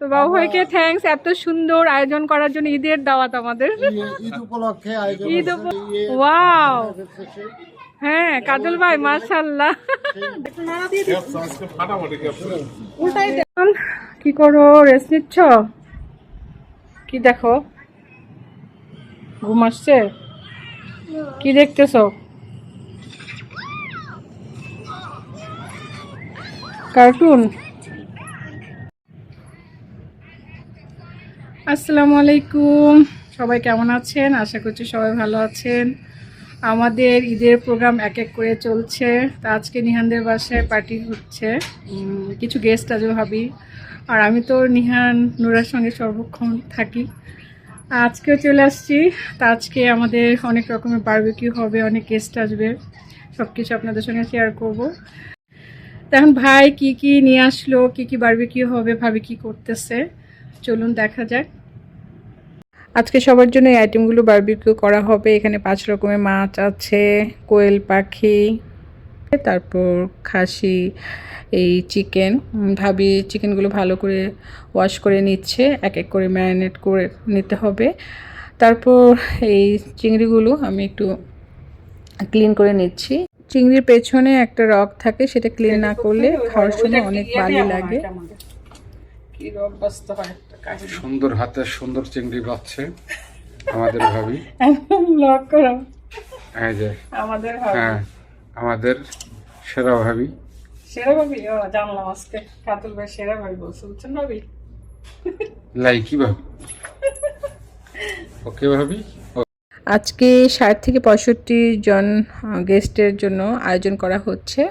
তো বাবু ভাইকে থ্যাঙ্কস এত সুন্দর আয়োজন করার জন্য ঈদের দাওয়াত আমাদের। ঈদ ওয়াও! হ্যাঁ কাজল ভাই মার্শাল্লাহ কি করো? রেস্ট নিচ্ছ? কি দেখো? ঘুম আসছে? কি দেখতেছো? কার্টুন আসসালামু আলাইকুম। সবাই কেমন আছেন? আশা করছি সবাই ভালো আছেন। আমাদের ঈদের প্রোগ্রাম এক এক করে চলছে। তা আজকে নিহানদের বাসায় পার্টি হচ্ছে। কিছু গেস্ট আছে ভাবি। আর আমি তো নিহান নুরার সঙ্গে সর্বক্ষণ থাকি। আজকেও চলে আসছি। তা আজকে আমাদের অনেক রকমের বারবিকিউ হবে, অনেক গেস্ট আসবে। সব কিছু আপনাদের সঙ্গে শেয়ার করব। তখন ভাই কি কি নিয়ে আসলো? কি কি বারবিকিউ হবে? ভাবি কি করতেছে? চলুন দেখা যাক। আজকে সবার জন্য এই আইটেমগুলো বারবিকিউ করা হবে। এখানে পাঁচ রকমের মাছ আছে কোয়েল পাখি তারপর খাসি এই চিকেন ভাবি চিকেনগুলো ভালো করে ওয়াশ করে নিচ্ছে এক এক করে ম্যারিনেট করে নিতে হবে। তারপর এই চিংড়িগুলো আমি একটু ক্লিন করে নিচ্ছি। চিংড়ির পেছনে একটা রক থাকে সেটা ক্লিন না করলে খাওয়ার সময় অনেক বালি লাগে। সুন্দর হাতে সুন্দর চিংড়ি পাচ্ছে আমাদের ভাবি। লক করো। এই যে আমাদের হ্যাঁ আমাদের সেরা ভাবি। সেরা ভাবি? ও জানলাম আজকে। কাতুল ভাই সেরা ভাবি বলছেন বুঝছেন ভাবি? লাইকি ভাবি। ওকে ভাবি? আজকে ষাট থেকে পঁয়ষট্টি জন গেস্টের জন্য আয়োজন করা হচ্ছে।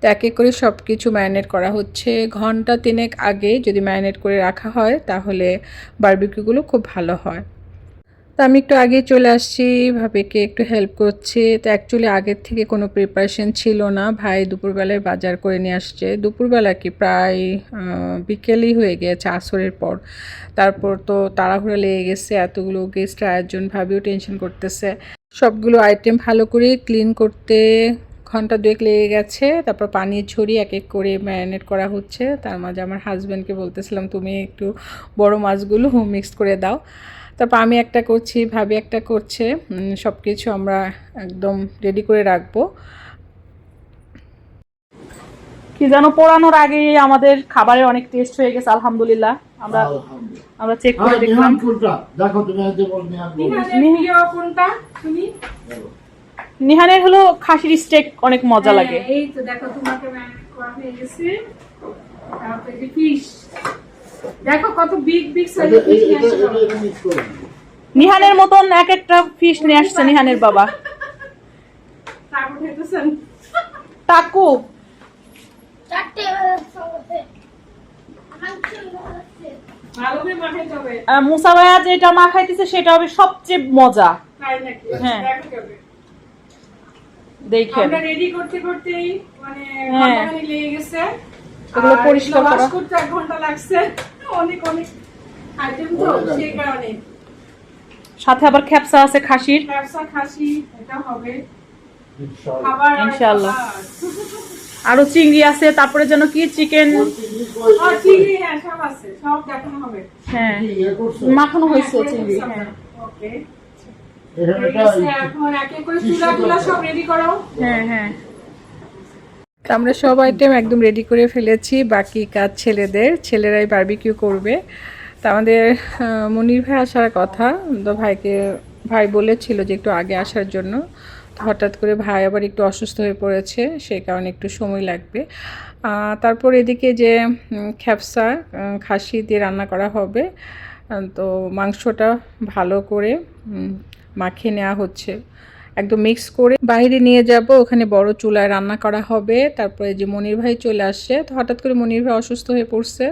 তো এক এক করে সব কিছু ম্যারিনেট করা হচ্ছে। ঘণ্টা তিনেক আগে যদি ম্যারিনেট করে রাখা হয়, তাহলে বারবিকিউগুলো খুব ভালো হয়। তো আমি একটু আগে চলে আসছি, ভাবিকে একটু হেল্প করছি। তো অ্যাকচুয়ালি আগের থেকে কোনো প্রিপারেশন ছিল না। ভাই দুপুরবেলায় বাজার করে নিয়ে আসছে। দুপুরবেলা কি প্রায় বিকেলই হয়ে গেছে আসরের পর। তারপর তো তাড়াহুড়া লেগে গেছে, এতগুলো গেস্ট আয়োজন, ভাবিও টেনশন করতেছে। সবগুলো আইটেম ভালো করে ক্লিন করতে ঘণ্টা দুয়েক লেগে গেছে। তারপর পানি ছড়িয়ে এক এক করে ম্যারিনেট করা হচ্ছে। তার মাঝে আমার হাজব্যান্ডকে বলতেছিলাম, তুমি একটু বড় মাছগুলো মিক্স করে দাও। তারপর আমি একটা করছি ভাবি একটা করছে সব কিছু আমরা একদম রেডি করে রাখব। কি যেন পোড়ানোর আগে আমাদের খাবারের অনেক টেস্ট হয়ে গেছে আলহামদুলিল্লাহ। আমরা আমরা চেক হ্যাঁ, করে দেখলাম দেখো তুমি যে বল নিহানের হলো খাসির স্টেক অনেক মজা লাগে। এই তো দেখো তোমাকে ম্যারিনেট করা হয়ে গেছে। তারপরে ফিশ দেখো কত বিগ বিগ সাইজের ফিশ নিয়ে আসছে। নিহানের মতন এক একটা ফিশ নিয়ে আসছে নিহানের বাবা। তারপর টাকু মুসা ভাইয়া যেটা মা খাইতেছে সেটা হবে সবচেয়ে মজা। হ্যাঁ। দেখেন। রেডি করতে করতেই মানে। লেগে গেছে। এগুলো পরিষ্কার করা। করতে এক ঘণ্টা লাগছে। অনেক অনেক আইটেম তো সেই কারণে। সাথে আবার খ্যাপসা আছে খাসির। খাসি এটা হবে। ইনশাআল্লাহ। আর ইনশাআল্লাহ। আরও চিংড়ি আছে তারপরে যেন কি চিকেন? হ্যাঁ সব আছে সব দেখানো হবে। কি করছ? মাখানো হয়েছে হ্যাঁ, চিংড়ি। হ্যাঁ। ওকে এখানে এক এক করে চুলাগুলা সব রেডি করো। হ্যাঁ হ্যাঁ। আমরা সব আইটেম একদম রেডি করে ফেলেছি, বাকি কাজ ছেলেদের, ছেলেরাই বারবিকিউ করবে। তা আমাদের মনির ভাই আসার কথা, তো ভাইকে, ভাই বলেছিল যে একটু আগে আসার জন্য। হঠাৎ করে ভাই আবার একটু অসুস্থ হয়ে পড়েছে সেই কারণে একটু সময় লাগবে। তারপর এদিকে যে খ্যাপসা খাসি দিয়ে রান্না করা হবে, তো মাংসটা ভালো করে মাখিয়ে নেওয়া হচ্ছে। একদম মিক্স করে বাইরে নিয়ে যাব। ওখানে বড় চুলায় রান্না করা হবে। তারপরে যে মনির ভাই চলে আসছে, তো হঠাৎ করে মনির ভাই অসুস্থ হয়ে পড়ছে।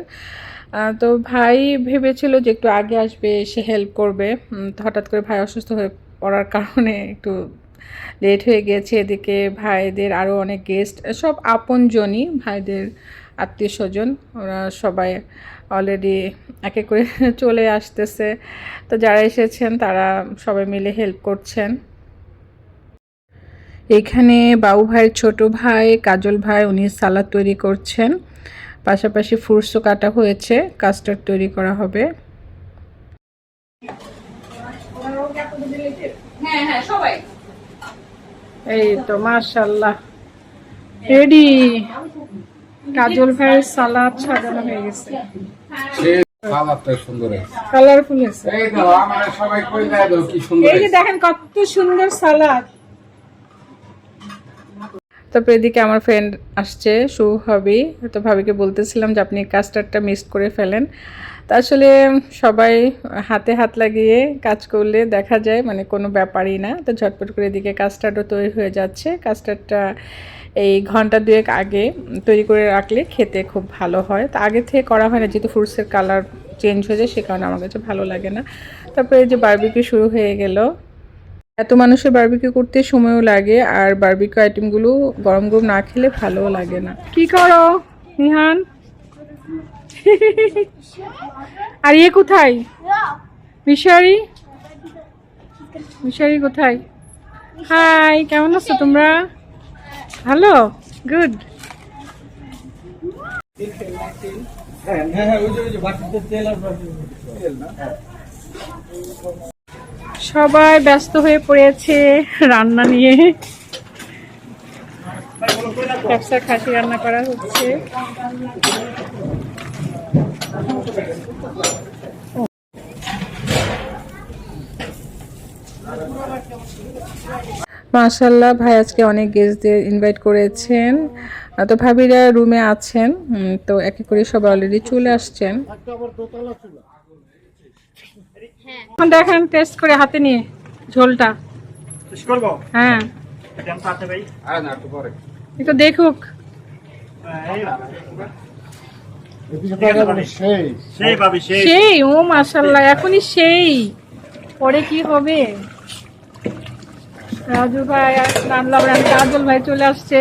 তো ভাই ভেবেছিল যে একটু আগে আসবে এসে হেল্প করবে। তো হঠাৎ করে ভাই অসুস্থ হয়ে পড়ার কারণে একটু লেট হয়ে গেছে। এদিকে ভাইদের আরও অনেক গেস্ট সব আপনজনই ভাইদের আত্মীয় স্বজন। ওরা সবাই অলরেডি এক করে চলে আসতেছে। তো যারা এসেছেন, তারা সবাই মিলে হেল্প করছেন। এখানে বাবু ভাইয়ের ছোট ভাই কাজল ভাই উনি সালাদ তৈরি করছেন। পাশাপাশি ফ্রুটসও কাটা হয়েছে কাস্টার্ড তৈরি করা হবে। হ্যাঁ হ্যাঁ সবাই। এই তো মাশাল্লাহ রেডি কাজল ভাইয়ের সালাদ সাজানো হয়ে গেছে। কালারফুল হয়েছে। এই তো আমার সবাই কই দেয় দাও কি সুন্দর এই যে দেখেন কত সুন্দর সালাদ। তারপর এদিকে আমার ফ্রেন্ড আসছে ভাবি। তো ভাবিকে বলতেছিলাম যে, আপনি কাস্টার্ডটা মিস করে ফেলেন। তা আসলে সবাই হাতে হাত লাগিয়ে কাজ করলে দেখা যায় মানে কোনো ব্যাপারই না। তো ঝটপট করে এদিকে কাস্টার্ডও তৈরি হয়ে যাচ্ছে। কাস্টার্ডটা এই ঘণ্টা দুয়েক আগে তৈরি করে রাখলে খেতে খুব ভালো হয়। তা আগে থেকে করা হয় না, যেহেতু ফ্রুটসের কালার চেঞ্জ হয়ে যায়, সে কারণে আমার কাছে ভালো লাগে না। তারপরে যে বারবিকিউ শুরু হয়ে গেল। এত মানুষের বারবিকিউ করতে সময়ও লাগে আর বারবিকিউ আইটেমগুলো গরম গরম না খেলে ভালোও লাগে না। কি করো নিহান? আর ইয়ে কোথায়? মিশারি? মিশারি কোথায়? হাই কেমন আছো তোমরা? ভালো? গুড সবাই ব্যস্ত হয়ে পড়েছে রান্না নিয়ে। ব্যবসা খাসি রান্না করা হচ্ছে। মাশাল্লাহ ভাই আজকে অনেক গেস্টদের ইনভাইট করেছেন। তো ভাবিরা রুমে আছেন। তো একে করে সবাই অলরেডি চলে আসছেন। এখন দেখেন টেস্ট করে হাতে নিয়ে ঝোলটা করব হ্যাঁ পাতে ভাই আরে না একটু পরে একটু দেখুক সেই ভাবি সেই সেই ও মাশাল্লাহ এখনই সেই পরে কি হবে রাজু ভাই ভাই কাজল ভাই চলে আসছে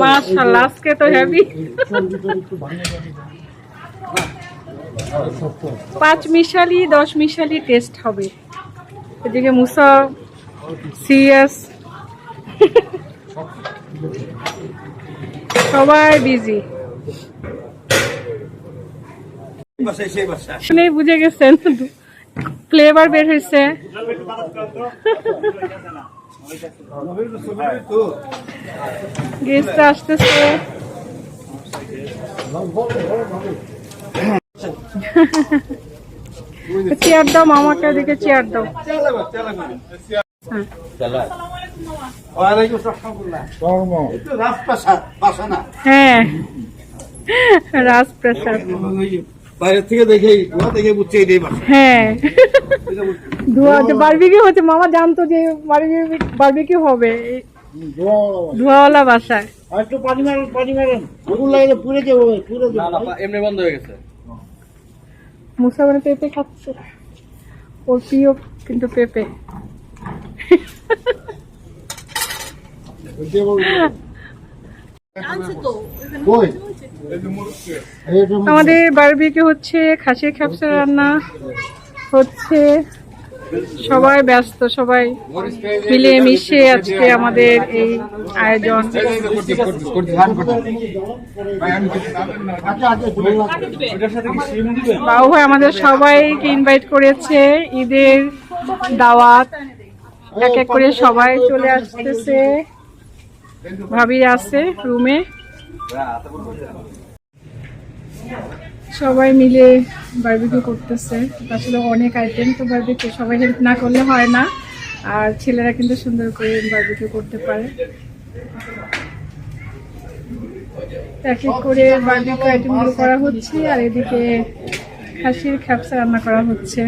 মাশাল্লাহ আজকে তো হ্যাপি পাঁচ মিশালি, দশ মিশালি টেস্ট হবে। এদিকে মুসা সিরিয়াস সবাই বিজি বাসায় সেই বাসা শুনে বুঝে গেছেন ফ্লেভার বের হয়েছে। গেস্ট আসতেছে। চেয়ার দাও মামাকে দিকে চেয়ার দাও। হ্যাঁ। রাজপ্রাসাদ। বাইরে থেকে ধোয়া দেখে বুঝছে এটাই বাসা হ্যাঁ ধোয়া বারবিকিউ হচ্ছে। মামা জানতো যে বারবিকিউ হবে। এই ধোয়াওয়ালা বাসায়। আর একটু পানি মারেন পানি মারেন। আগুন লাগলে পুড়ে যাব পুড়ে যাব। এমনি বন্ধ হয়ে গেছে। মুসা মানে পেঁপে খাচ্ছে। ওর প্রিয় কিন্তু পেঁপে। আমাদের বারবিকে হচ্ছে খাসির খ্যাপসা রান্না হচ্ছে। সবাই ব্যস্ত, সবাই মিলে মিশে আজকে আমাদের এই আয়োজন। বাবু ভাই, আমাদের সবাইকে ইনভাইট করেছে ঈদের দাওয়াত। এক এক করে সবাই চলে আসতেছে। ভাবি আছে রুমে সবাই মিলে বারবিকিউ করতেছে। আসলে অনেক আইটেম তো বারবিকিউ সবাই হেল্প না করলে হয় না। আর ছেলেরা কিন্তু সুন্দর করে বারবিকিউ করতে পারে। এক এক করে বারবিকিউ আইটেমগুলো করা হচ্ছে আর এদিকে খাসির খ্যাপসা রান্না করা হচ্ছে।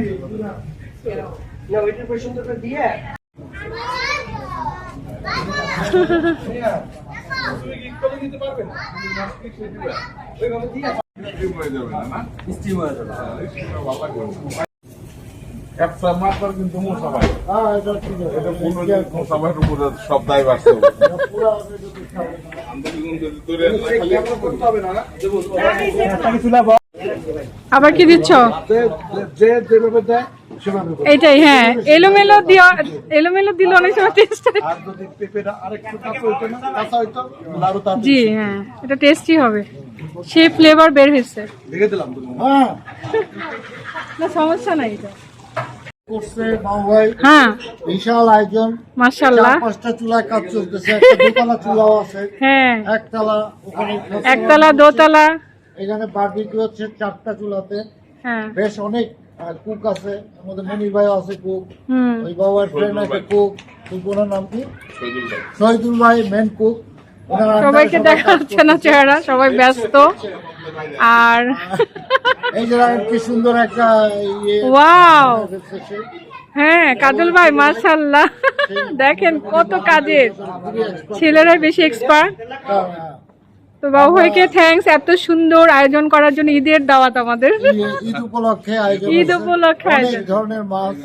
একটা কিন্তু এটা উপরে সব দায় বাড়ছে আবার কি দিচ্ছ। এইটাই হ্যাঁ। এলোমেলো দিয়া এলোমেলো দিলে অনেক সময় টেস্ট আর যদি পেঁপেটা আরেকটু কাঁচা হইতো না কাঁচা হইতো জি হ্যাঁ। এটা টেস্টি হবে। সেই ফ্লেভার বের হয়েছে। হ্যাঁ। না সমস্যা নাই তো করছে ভাই। হ্যাঁ। বিশাল আয়োজন। মাশাল্লাহ পাঁচটা চুলায় কাজ চলতেছে। একটা দোতলা চুলাও আছে। হ্যাঁ। একতলা ওখানে একতলা দোতলা। এখানে বারবিকিউ হচ্ছে চারটা চুলাতে। হ্যাঁ। বেশ অনেক কুক আছে। আমাদের মনির ভাই আছে কুক হুম। ওই বাবার ফ্রেন্ড একটা কুক কুক ওনার নাম কি? শহীদুল ভাই। মেন কুক সবাইকে দেখা যাচ্ছে না চেহারা সবাই ব্যস্ত। আর এই যে কি সুন্দর একটা ইয়ে। ওয়াও। হ্যাঁ কাজল ভাই মাশাল্লাহ দেখেন কত কাজের। ছেলেরাই বেশি এক্সপার্ট হ্যাঁ, তো বাবু ভাইকে থ্যাঙ্কস এত সুন্দর আয়োজন করার জন্য ঈদের দাওয়াত আমাদের। ঈদ- উপলক্ষে আয়োজন ঈদ। উপলক্ষে আয়োজন। ধরনের মাছ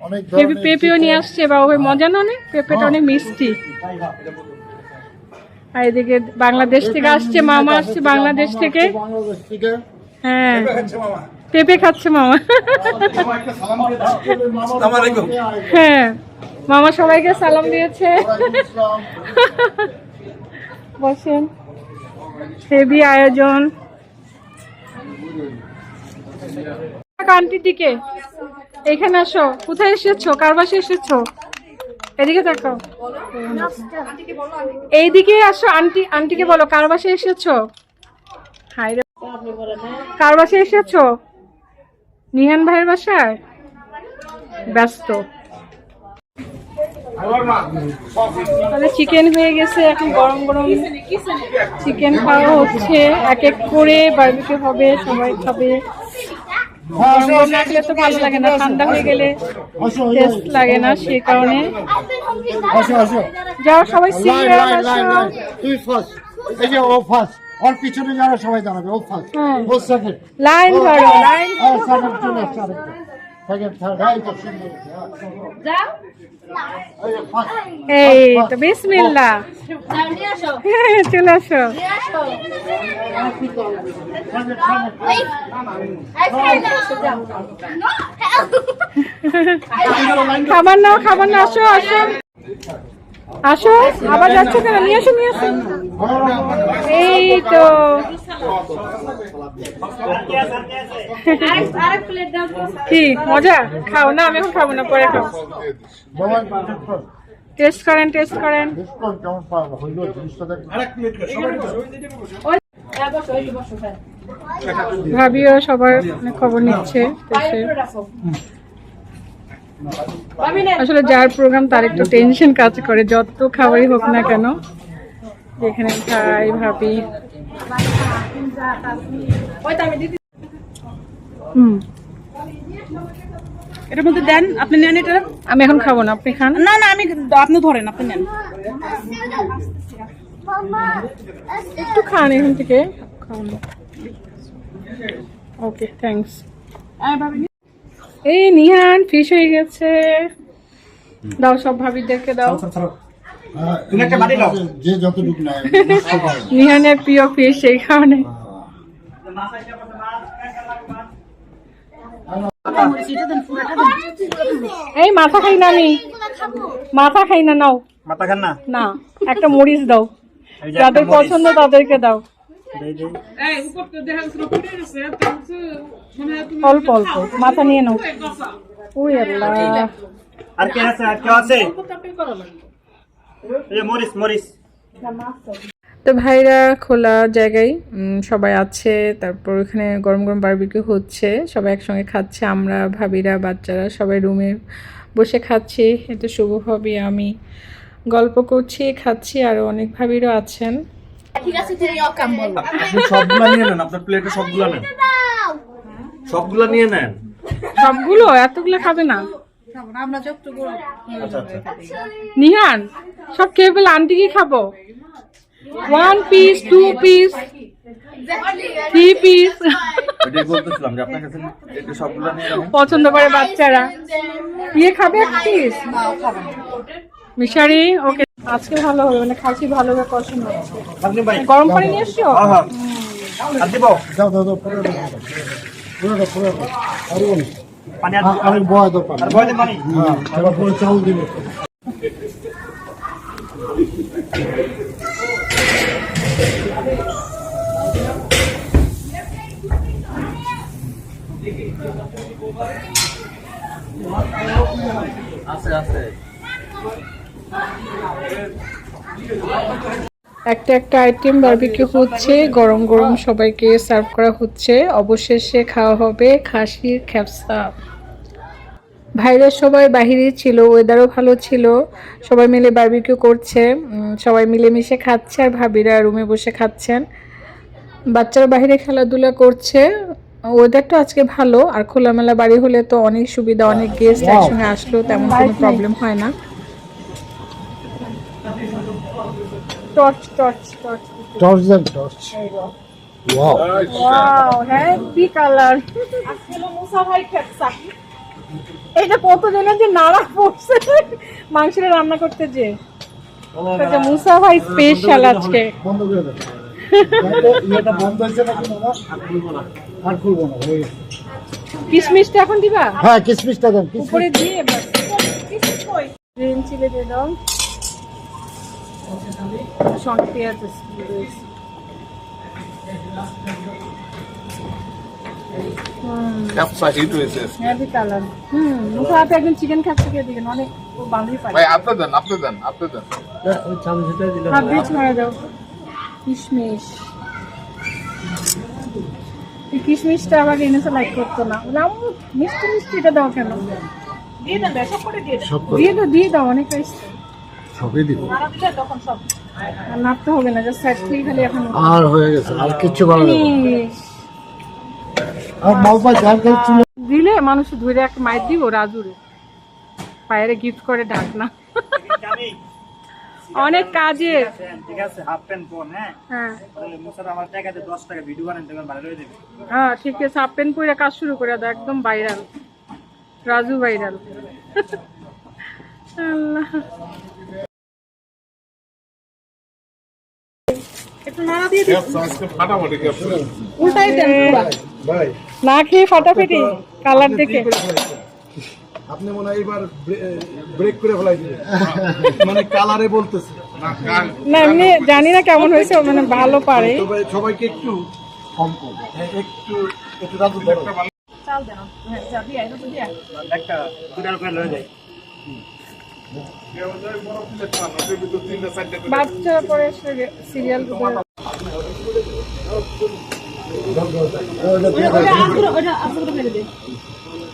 অনেক পেঁপেও নিয়ে আসছে বাবু ভাই মজা না অনেক? পেঁপেটা অনেক মিষ্টি। আর এদিকে বাংলাদেশ থেকে আসছে মামা আসছে বাংলাদেশ থেকে। হ্যাঁ। পেঁপে খাচ্ছে মামা। হ্যাঁ। মামা সবাইকে সালাম দিয়েছে। বসেন। হেভি আয়োজন। আন্টির দিকে। এখানে আসো। কোথায় এসেছ? কার বাসে এসেছ? এদিকে তাকাও। এইদিকে আসো, আন্টি, আন্টিকে বলো, কার বাসে এসেছ? কার বাসায় এসেছ? নিহান ভাইয়ের বাসায়? ব্যস্ত। তাহলে চিকেন হয়ে গেছে, এখন গরম গরম চিকেন খাওয়া হচ্ছে। এক এক করে বারবিকিউ হবে, সবাই খাবে। গরম গরম লাগলে তো ভালো লাগে না ঠান্ডা হয়ে গেলে টেস্ট লাগে না কারণে। যাও সবাই তুই ফার্স্ট এই যে ও ফার্স্ট ওর পিছনে যারা সবাই দাঁড়াবে ও ফার্স্ট হ্যাঁ। ও সেকেন্ড লাইন ধরো লাইন। সেকেন্ড চলে আসছে সেকেন্ড থার্ড এই তো সুন্দর এই এই তো বিসমিল্লাহ। চলে আসো। খাবার নাও খাবার নাও। আসো আসো। আসো আবার যাচ্ছ কেন? নিয়ে আসো নিয়ে আসো। এই তো। কি মজা? খাও না আমি এখন খাব না পরে খাও টেস্ট করেন টেস্ট করেন। ভাবিও সবার খবর নিচ্ছে। আসলে যার প্রোগ্রাম তার একটু টেনশন কাজ করে যত খাবারই হোক না কেন। যেখানে খাই ভাবি। হুম। এটার মধ্যে দেন আপনি নেন এটা? আমি এখন খাব না আপনি খান। না না আমি আপনি ধরেন আপনি নেন। একটু খান এখান থেকে। ওকে থ্যাঙ্কস এই নিহান ফিশ হয়ে গেছে। দাও সব ভাবিদেরকে দাও। নিহানের প্রিয় ফিশ সেই কারণে। এই মাথা খাই না আমি। মাথা খাই না নাও। মাথা খান না? না একটা মরিচ দাও। যাদের পছন্দ তাদেরকে দাও। দেই, দেই। অল্প অল্প। মাথা নিয়ে নাও। ওই আল্লাহ। আর কে আছে? আর কেউ আছে? মরিস মরিস তো ভাইরা খোলা জায়গায় সবাই আছে তারপর ওখানে গরম গরম বারবিকিউ হচ্ছে সবাই একসঙ্গে খাচ্ছে আমরা ভাবিরা বাচ্চারা সবাই রুমে বসে খাচ্ছি এটা শুভ ভাবি আমি গল্প করছি খাচ্ছি আরও অনেক ভাবিরও আছেন। আপনি সবগুলা নিয়ে নেন আপনার প্লেটে সবগুলা নেন। সবগুলা নিয়ে নেন। সবগুলো? এতগুলো খাবে না? আচ্ছা আচ্ছা। নিহান সব খেয়ে ফেলে আন্টি কি খাব? One piece two piece three piece এটাই বলতেছিলাম যে আপনার কাছে এটা সবগুলা নিয়ে নেন পছন্দ করে বাচ্চারা। ইয়ে খাবে এক পিস মিশারি ওকে। আজকে ভালো হবে মানে খাসি ভালো হবে পছন্দ হচ্ছে। আপনি ভাই। গরম পানি নিয়ে এসছো? হ্যাঁ হ্যাঁ। আর দিব? দাও দাও দাও পুরো পুরো পুরো আরে পানি আর বয় দাও পানি। আর হ্যাঁ এবার পুরো চাউল দিবে। একটা একটা আইটেম বারবিকিউ হচ্ছে, গরম গরম সবাইকে সার্ভ করা হচ্ছে। অবশেষে খাওয়া হবে খাসির খ্যাপসা। ভাইরা সবাই বাহিরে ছিল ওয়েদারও ভালো ছিল। সবাই মিলে বারবিকিউ করছে। সবাই মিলেমিশে খাচ্ছে আর ভাবিরা রুমে বসে খাচ্ছেন। বাচ্চারা বাইরে খেলাধুলা করছে। ওয়েদারটা আজকে ভালো আর খোলামেলা বাড়ি হলে তো অনেক সুবিধা অনেক গেস্ট একসঙ্গে আসলেও তেমন কোনো প্রবলেম হয় না। টর্চ টর্চ টর্চ টর্চ দেন torch wow wow happy colour আজকে হলো মুসা ভাই খেপসা এটা কতজনের যে নাড়া পড়ছে? মাংসের রান্না করতে যে। এটা মুসা ভাই স্পেশাল আজকে। বন্ধ করে এটা বন্ধ হয়েছে নাকি মামা আর খুলবো না। হয়ে গেছে। কিশমিশটা এখন দিবা? হ্যাঁ কিসমিসটা দেন উপরে দিয়ে গ্রিন চিলি দিয়ে দাও। সঙ্গে পেঁয়াজ রয়েছে। ক্যাপসা হিট হয়েছে। হেভি কালার হুম মুসা হাতে একজন চিকেন খাচ্ছে অনেক ও বান্ধবী পারে। ভাই আপনি দেন আপনি দেন আপনি দেন। কিশমিশ। এই কিশমিশটা আবার এনেছে লাইক করতো না। বলে, মিষ্টি মিষ্টি এটা দাও কেন? দিয়ে দেন সব করে দিয়ে দাও দিয়ে দাও অনেক হয়েছে সবই দিব। দিলে তখন সব। আর নাড়তে হবে না জাস্ট সাইড থেকে খালি এখন আর হয়ে গেছে আর কিচ্ছু ভালো লাগে না। ইস, আর মালপা যার কাছে দিলে মানুষ ধরে একটা মায়ের দিব রাজুরে। পায়েরে গিফট করে ডাক না। অনেক কাজের। ঠিক আছে হাফ প্যান্ট পর হ্যাঁ? হ্যাঁ। মুসার আমার টাকাতে দশ টাকা ভিডিও বানান দেবেন ভালো হয়ে দেবে হ্যাঁ ঠিক আছে হাফ প্যান্ট পরে কাজ শুরু করে দাও একদম ভাইরাল রাজু ভাইরাল আল্লাহ। একটু নাড়া দিয়ে আজকে ফাটাফাটি উল্টাই দেন। পুরা। ভাই না খেয়ে ফাটাফাটি কালার দেখে। আপনি মনে হয় এবার ব্রেক করে ফেলাই দিলেন মানে কালারে বলতেছে না এমনি জানি না কেমন হয়েছে মানে ভালো পারে সবাইকে একটু কম কম হ্যাঁ, একটু একটু রাজু ধরো। চাল দেন হ্যাঁ যা তো দিয়ে একটা করে লয়ে পরে সিরিয়াল ওটা ওটা ফেলে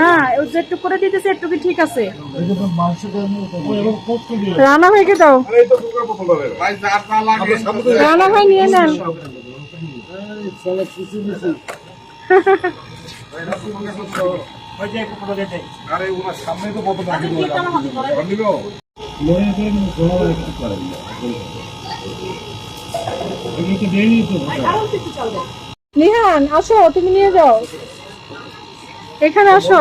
না ও যেটুকু করে দিতেছে একটু কি ঠিক আছে। রানা ভাইকে দাও। রানা ভাই নিয়ে নেন। আরে ওনার সামনে তো কত টাকা নিহান আসো, তুমি নিয়ে যাও। এখানে আসো।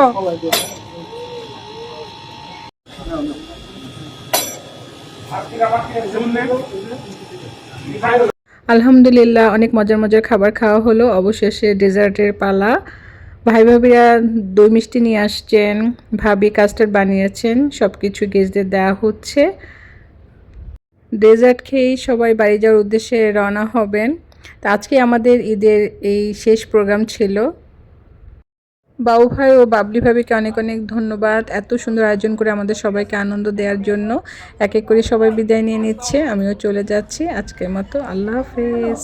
আলহামদুলিল্লাহ, অনেক মজার মজার খাবার খাওয়া হলো। অবশেষে ডেজার্টের পালা। ভাই ভাবিরা দই মিষ্টি নিয়ে আসছেন। ভাবি কাস্টার্ড বানিয়েছেন। সব কিছু গেস্টদের দেওয়া হচ্ছে। ডেজার্ট খেয়েই সবাই বাড়ি যাওয়ার উদ্দেশ্যে রওনা হবেন। তো আজকে আমাদের ঈদের এই শেষ প্রোগ্রাম ছিল। বাবু ভাই ও বাবলি ভাবিকে অনেক অনেক ধন্যবাদ এত সুন্দর আয়োজন করে আমাদের সবাইকে আনন্দ দেওয়ার জন্য। এক এক করে সবাই বিদায় নিয়ে নিচ্ছে, আমিও চলে যাচ্ছি। আজকের মতো আল্লাহ হাফেজ।